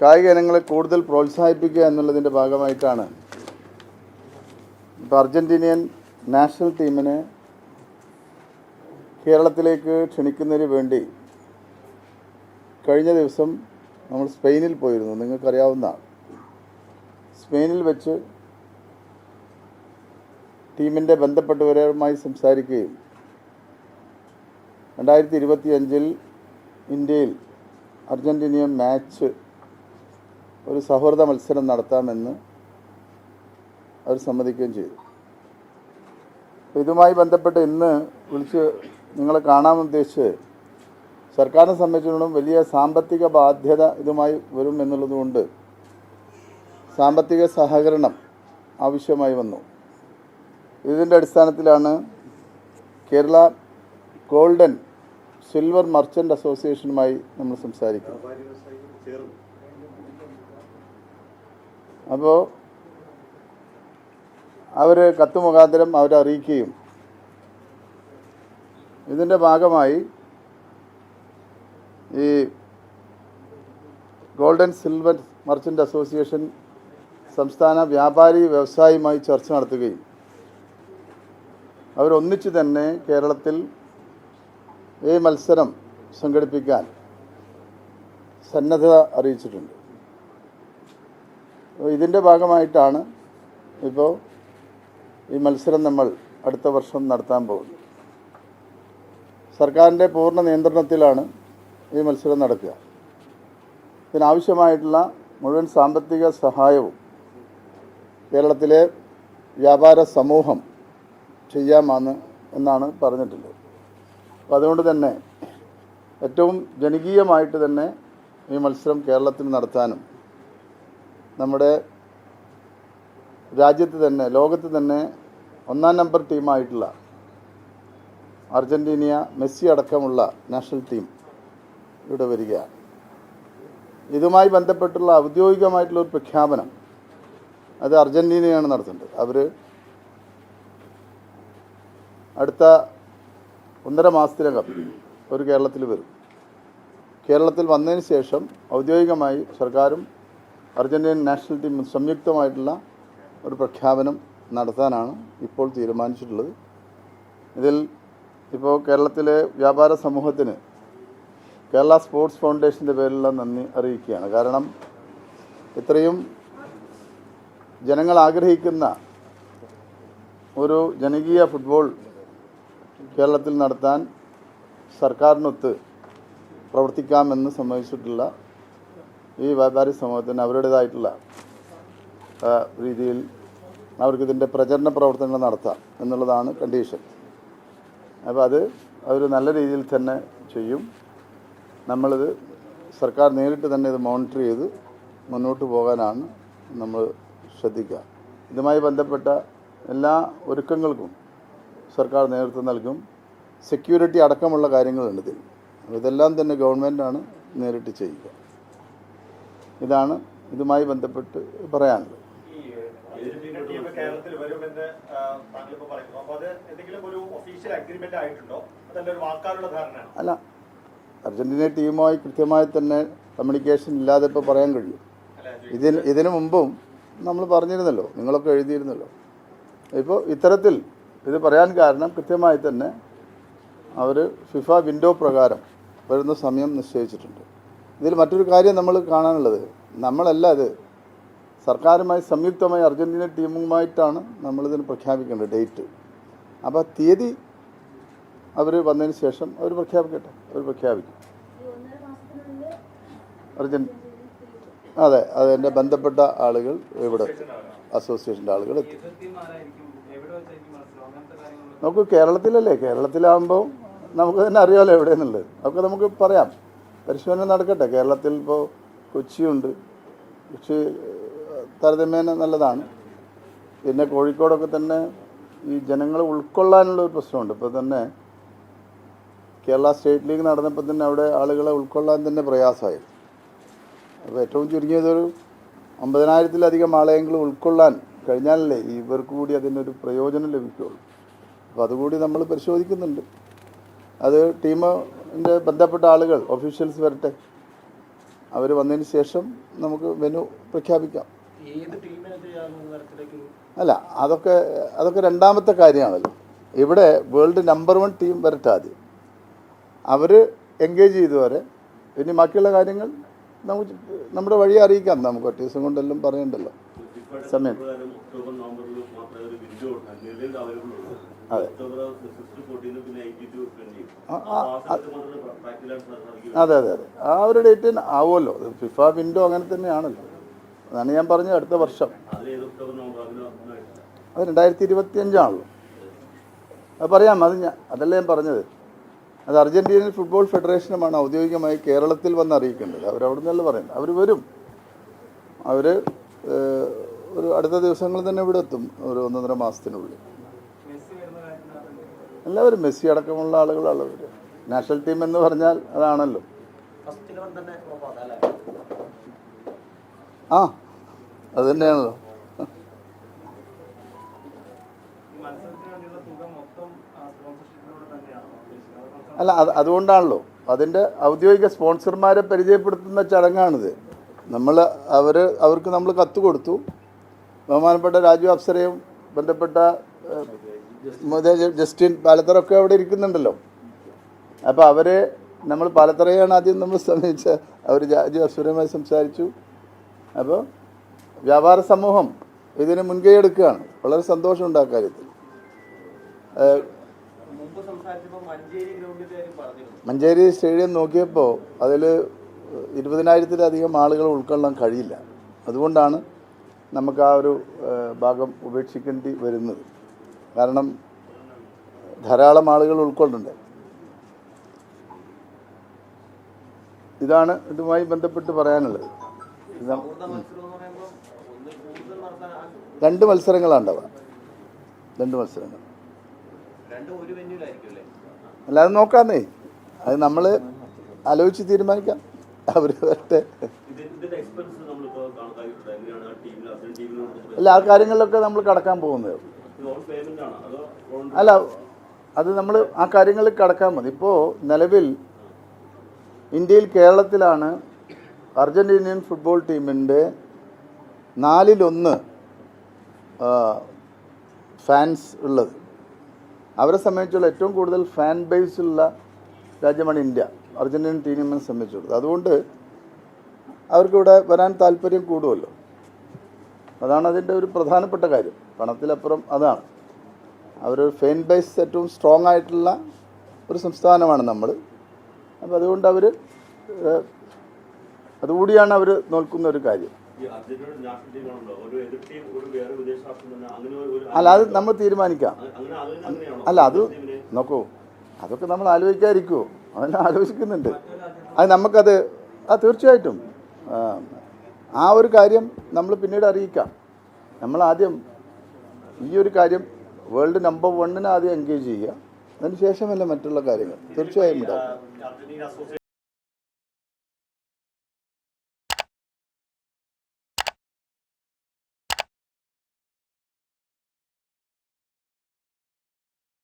കായിക ഇനങ്ങളെ കൂടുതൽ പ്രോത്സാഹിപ്പിക്കുക എന്നുള്ളതിന്റെ ഭാഗമായിട്ടാണ്. ഇപ്പോൾ അർജന്റീനിയൻ നാഷണൽ ടീമിനെ കേരളത്തിലേക്ക് ക്ഷണിക്കുന്നതിന് വേണ്ടി കഴിഞ്ഞ ദിവസം നമ്മൾ സ്പെയിനിൽ പോയിരുന്നു. നിങ്ങൾക്കറിയാവുന്ന സ്പെയിനിൽ വെച്ച് ടീമിന്റെ ബന്ധപ്പെട്ടവരുമായി സംസാരിക്കുകയും രണ്ടായിരത്തി ഇരുപത്തി അഞ്ചിൽ ഇന്ത്യയിൽ അർജന്റീനിയൻ മാച്ച് ഒരു സൗഹൃദ മത്സരം നടത്താമെന്ന് അവർ സമ്മതിക്കുകയും ചെയ്തു. ഇതുമായി ബന്ധപ്പെട്ട് ഇന്ന് വിളിച്ച് നിങ്ങളെ കാണാമെന്ന് ഉദ്ദേശിച്ച് സർക്കാരിനെ സംബന്ധിച്ചിടത്തോളം വലിയ സാമ്പത്തിക ബാധ്യത ഇതുമായി വരും എന്നുള്ളതുകൊണ്ട് സാമ്പത്തിക സഹകരണം ആവശ്യമായി വന്നു. ഇതിന്റെ അടിസ്ഥാനത്തിലാണ് കേരള ഗോൾഡൻ സിൽവർ മർച്ചന്റ് അസോസിയേഷനുമായി നമ്മൾ സംസാരിക്കുന്നത്. അപ്പോൾ അവർ കത്ത് മുഖാന്തരം അവരറിയിക്കുകയും ഇതിന്റെ ഭാഗമായി ഈ ഗോൾഡൻ സിൽവർ മർച്ചന്റ് അസോസിയേഷൻ സംസ്ഥാന വ്യാപാരി വ്യവസായിയുമായി ചർച്ച നടത്തുകയും അവരൊന്നിച്ച് തന്നെ കേരളത്തിൽ ഈ മത്സരം സംഘടിപ്പിക്കാൻ സന്നദ്ധത അറിയിച്ചിട്ടുണ്ട്. ഇതിന്റെ ഭാഗമായിട്ടാണ് ഇപ്പോൾ ഈ മത്സരം നമ്മൾ അടുത്ത വർഷം നടത്താൻ പോകുന്നത്. സർക്കാരിന്റെ പൂർണ നിയന്ത്രണത്തിലാണ് ഈ മത്സരം നടക്കുക. ഇതിനാവശ്യമായിട്ടുള്ള മുഴുവൻ സാമ്പത്തിക സഹായവും കേരളത്തിലെ വ്യാപാര സമൂഹം ചെയ്യാമെന്ന് എന്നാണ് പറഞ്ഞിട്ടുള്ളത്. അപ്പോൾ അതുകൊണ്ട് തന്നെ ഏറ്റവും ജനകീയമായിട്ട് തന്നെ ഈ മത്സരം കേരളത്തിൽ നടത്താനും നമ്മുടെ രാജ്യത്ത് തന്നെ ലോകത്ത് തന്നെ ഒന്നാം നമ്പർ ടീമായിട്ടുള്ള അർജന്റീനിയ മെസ്സി അടക്കമുള്ള നാഷണൽ ടീം ഇവിടെ വരികയാണ്. ഇതുമായി ബന്ധപ്പെട്ടുള്ള ഔദ്യോഗികമായിട്ടുള്ള ഒരു പ്രഖ്യാപനം അത് അർജന്റീനയാണ് നടത്തുന്നത്. അവർ അടുത്ത ഒന്നര മാസത്തിനകം ഒരു കേരളത്തിൽ വരും. കേരളത്തിൽ വന്നതിന് ശേഷം ഔദ്യോഗികമായി സർക്കാരും അർജന്റീൻ നാഷണൽ ടീം സംയുക്തമായിട്ടുള്ള ഒരു പ്രഖ്യാപനം നടത്താനാണ് ഇപ്പോൾ തീരുമാനിച്ചിട്ടുള്ളത്. ഇതിൽ ഇപ്പോൾ കേരളത്തിലെ വ്യാപാര സമൂഹത്തിന് കേരള സ്പോർട്സ് ഫൗണ്ടേഷന്റെ പേരിലുള്ള നന്ദി അറിയിക്കുകയാണ്. കാരണം ഇത്രയും ജനങ്ങൾ ആഗ്രഹിക്കുന്ന ഒരു ജനകീയ ഫുട്ബോൾ കേരളത്തിൽ നടത്താൻ സർക്കാരിനൊത്ത് പ്രവർത്തിക്കാമെന്ന് സമ്മതിച്ചിട്ടുള്ള ഈ വ്യാപാരി സമൂഹത്തിന് അവരുടേതായിട്ടുള്ള രീതിയിൽ അവർക്കിതിന്റെ പ്രചരണ പ്രവർത്തനങ്ങൾ നടത്താം എന്നുള്ളതാണ് കണ്ടീഷൻ അപ്പോൾ അത് അവർ നല്ല രീതിയിൽ തന്നെ ചെയ്യും. നമ്മളിത് സർക്കാർ നേരിട്ട് തന്നെ ഇത് മോണിറ്റർ ചെയ്ത് മുന്നോട്ട് പോകാനാണ് നമ്മൾ ശ്രദ്ധിക്കുക. ഇതുമായി ബന്ധപ്പെട്ട എല്ലാ ഒരുക്കങ്ങൾക്കും സർക്കാർ നേതൃത്വം നൽകും. സെക്യൂരിറ്റി അടക്കമുള്ള കാര്യങ്ങളുണ്ട് ഇതിൽ. ഇതെല്ലാം തന്നെ ഗവൺമെന്റാണ് നേരിട്ട് ചെയ്യുക. ഇതാണ് ഇതുമായി ബന്ധപ്പെട്ട് പറയാനുള്ളത്. അർജന്റീന ഒരു ഒഫീഷ്യൽ അഗ്രിമെന്റ് ആയിട്ടുണ്ടോ അതല്ല ഒരു വാക്കാലുള്ള അല്ല അർജന്റീന ടീമുമായി കൃത്യമായി തന്നെ കമ്മ്യൂണിക്കേഷൻ ഇല്ലാതെ ഇപ്പോൾ പറയാൻ കഴിയും. ഇതിന് ഇതിനു മുമ്പും നമ്മൾ പറഞ്ഞിരുന്നല്ലോ നിങ്ങളൊക്കെ എഴുതിയിരുന്നല്ലോ. ഇപ്പോൾ ഇത്തരത്തിൽ ഇത് പറയാൻ കാരണം കൃത്യമായി തന്നെ അവർ ഫിഫ വിൻഡോ പ്രകാരം വരുന്ന സമയം നിശ്ചയിച്ചിട്ടുണ്ട്. ഇതിൽ മറ്റൊരു കാര്യം നമ്മൾ കാണാനുള്ളത്. നമ്മളല്ല ഇത്. സർക്കാരുമായി സംയുക്തമായി അർജന്റീന ടീമുമായിട്ടാണ് നമ്മളിതിന് പ്രഖ്യാപിക്കേണ്ടത് ഡേറ്റ്. അപ്പോൾ തീയതി അവർ വന്നതിന് ശേഷം അവർ പ്രഖ്യാപിക്കട്ടെ. അവർ പ്രഖ്യാപിക്കും. അർജൻ അതെ അതെന്റെ ബന്ധപ്പെട്ട ആളുകൾ ഇവിടെ. അസോസിയേഷന്റെ ആളുകൾ എത്തി. നമുക്ക് കേരളത്തിലല്ലേ? കേരളത്തിലാകുമ്പോൾ നമുക്ക് തന്നെ അറിയാമല്ലോ എവിടെയെന്നുള്ളത്. അതൊക്കെ നമുക്ക് പറയാം. പരിശോധന നടക്കട്ടെ. കേരളത്തിൽ ഇപ്പോൾ കൊച്ചിയുണ്ട്. കൊച്ചി താരതമ്യേന നല്ലതാണ്. പിന്നെ കോഴിക്കോടൊക്കെ തന്നെ ഈ ജനങ്ങളെ ഉൾക്കൊള്ളാനുള്ള ഒരു പ്രശ്നമുണ്ട്. ഇപ്പോൾ തന്നെ കേരള സ്റ്റേറ്റ് ലീഗ് നടന്നപ്പോൾ തന്നെ അവിടെ ആളുകളെ ഉൾക്കൊള്ളാൻ തന്നെ പ്രയാസമായി. അപ്പോൾ ഏറ്റവും ചുരുങ്ങിയതൊരു അമ്പതിനായിരത്തിലധികം ആളെയെങ്കിലും ഉൾക്കൊള്ളാൻ കഴിഞ്ഞാലല്ലേ ഇവർക്ക് കൂടി അതിനൊരു പ്രയോജനം ലഭിക്കുകയുള്ളൂ അപ്പോൾ അതുകൂടി നമ്മൾ പരിശോധിക്കുന്നുണ്ട്. അത് ടീമിന്റെ ബന്ധപ്പെട്ട ആളുകൾ ഒഫീഷ്യൽസ് വരട്ടെ. അവർ വന്നതിന് ശേഷം നമുക്ക് മെനു പ്രഖ്യാപിക്കാം. അല്ല അതൊക്കെ അതൊക്കെ രണ്ടാമത്തെ കാര്യമാണല്ലോ. ഇവിടെ വേൾഡ് നമ്പർ വൺ ടീം വരട്ടെ ആദ്യം. അവർ എൻഗേജ് ചെയ്തു വരെ ഇനി ബാക്കിയുള്ള കാര്യങ്ങൾ നമുക്ക് നമ്മുടെ വഴി അറിയിക്കാം. നമുക്ക് ഒറ്റ ദിവസം കൊണ്ടെല്ലാം പറയണ്ടല്ലോ. സമയം. അതെ. അതെ അതെ ആ ഒരു ഡേറ്റ് ആവുമല്ലോ. ഫിഫ വിൻഡോ അങ്ങനെ തന്നെയാണല്ലോ. അതാണ് ഞാൻ പറഞ്ഞത് അടുത്ത വർഷം. അത് രണ്ടായിരത്തി ഇരുപത്തി അഞ്ചാണല്ലോ അത് പറയാം. അത് ഞാൻ അതല്ല ഞാൻ പറഞ്ഞത്. അത് അർജന്റീനൻ ഫുട്ബോൾ ഫെഡറേഷനുമാണ് ഔദ്യോഗികമായി കേരളത്തിൽ വന്ന് അറിയിക്കേണ്ടത്. അവരവിടെ നിന്നല്ല പറയുന്നത്. അവർ വരും. അവർ ഒരു അടുത്ത ദിവസങ്ങളിൽ തന്നെ ഇവിടെ എത്തും. ഒരു ഒന്നൊന്നര മാസത്തിനുള്ളിൽ. എല്ലാവരും മെസ്സി അടക്കമുള്ള ആളുകളാണ് അവർ നാഷണൽ ടീം എന്ന് പറഞ്ഞാൽ അതാണല്ലോ. ആ അത് തന്നെയാണല്ലോ. അല്ല അത് അതുകൊണ്ടാണല്ലോ. അതിന്റെ ഔദ്യോഗിക സ്പോൺസർമാരെ പരിചയപ്പെടുത്തുന്ന ചടങ്ങാണിത്. നമ്മൾ അവർ അവർക്ക് നമ്മൾ കത്ത് കൊടുത്തു. ബഹുമാനപ്പെട്ട രാജു അപ്സരയും ബന്ധപ്പെട്ട ജസ്റ്റിൻ പാലത്തറൊക്കെ അവിടെ ഇരിക്കുന്നുണ്ടല്ലോ. അപ്പോൾ അവരെ നമ്മൾ പാലത്തറയാണ് ആദ്യം നമ്മൾ സമീപിച്ച അവർ ജാതി അസുരമായി സംസാരിച്ചു. അപ്പോൾ വ്യാപാര സമൂഹം ഇതിന് മുൻകൈ എടുക്കുകയാണ്. വളരെ സന്തോഷമുണ്ട് ആ കാര്യത്തിൽ. മഞ്ചേരി സ്റ്റേഡിയം നോക്കിയപ്പോൾ അതിൽ ഇരുപതിനായിരത്തിലധികം ആളുകൾ ഉൾക്കൊള്ളാൻ കഴിയില്ല. അതുകൊണ്ടാണ് നമുക്ക് ആ ഒരു ഭാഗം ഉപേക്ഷിക്കേണ്ടി വരുന്നത്. കാരണം ധാരാളം ആളുകൾ ഉൾക്കൊണ്ടുണ്ട് ഇതാണ് ഇതുമായി ബന്ധപ്പെട്ട് പറയാനുള്ളത്. രണ്ട് മത്സരങ്ങളാണ് ഉണ്ടാവുക രണ്ട് മത്സരങ്ങൾ. അല്ലാതെ നോക്കാന്നേ. അത് നമ്മൾ ആലോചിച്ച് തീരുമാനിക്കാം. അവർ വരട്ടെ. അല്ല ആ കാര്യങ്ങളിലൊക്കെ നമ്മൾ കടക്കാൻ പോകുന്നത്. അല്ല അത് നമ്മൾ ആ കാര്യങ്ങൾ കടക്കാൻ മതി. ഇപ്പോൾ നിലവിൽ ഇന്ത്യയിൽ കേരളത്തിലാണ് അർജന്റീനിയൻ ഫുട്ബോൾ ടീമിന്റെ നാലിലൊന്ന് ഫാൻസ് ഉള്ളത്. അവരെ സംബന്ധിച്ചുള്ള ഏറ്റവും കൂടുതൽ ഫാൻ ബേസ് ഉള്ള രാജ്യമാണ് ഇന്ത്യ. അർജന്റീനിയൻ ടീമിനെ സംബന്ധിച്ചുള്ളത്. അതുകൊണ്ട് അവർക്കിവിടെ വരാൻ താല്പര്യം കൂടുമല്ലോ. അതാണ് അതിന്റെ ഒരു പ്രധാനപ്പെട്ട കാര്യം. പണത്തിലപ്പുറം അതാണ്. അവരൊരു ഫെയിൻ ബേസ് ഏറ്റവും സ്ട്രോങ് ആയിട്ടുള്ള ഒരു സംസ്ഥാനമാണ് നമ്മൾ അപ്പോൾ അതുകൊണ്ട് അവർ അതുകൂടിയാണ് അവർ നോക്കുന്ന ഒരു കാര്യം. അല്ല അത് നമ്മൾ തീരുമാനിക്കാം. അല്ല അത് നോക്കൂ. അതൊക്കെ നമ്മൾ ആലോചിക്കാതിരിക്കുമോ അതെല്ലാം ആലോചിക്കുന്നുണ്ട്. അത് നമുക്കത് ആ തീർച്ചയായിട്ടും. ആ, ഒരു കാര്യം നമ്മൾ പിന്നീട് അറിയിക്കാം. നമ്മൾ ആദ്യം ഈ ഒരു കാര്യം വേൾഡ് നമ്പർ വണ്ണിനെ ആദ്യം എൻഗേജ് ചെയ്യുക. അതിന് ശേഷമല്ല മറ്റുള്ള കാര്യങ്ങൾ. തീർച്ചയായും ഉണ്ടാവും.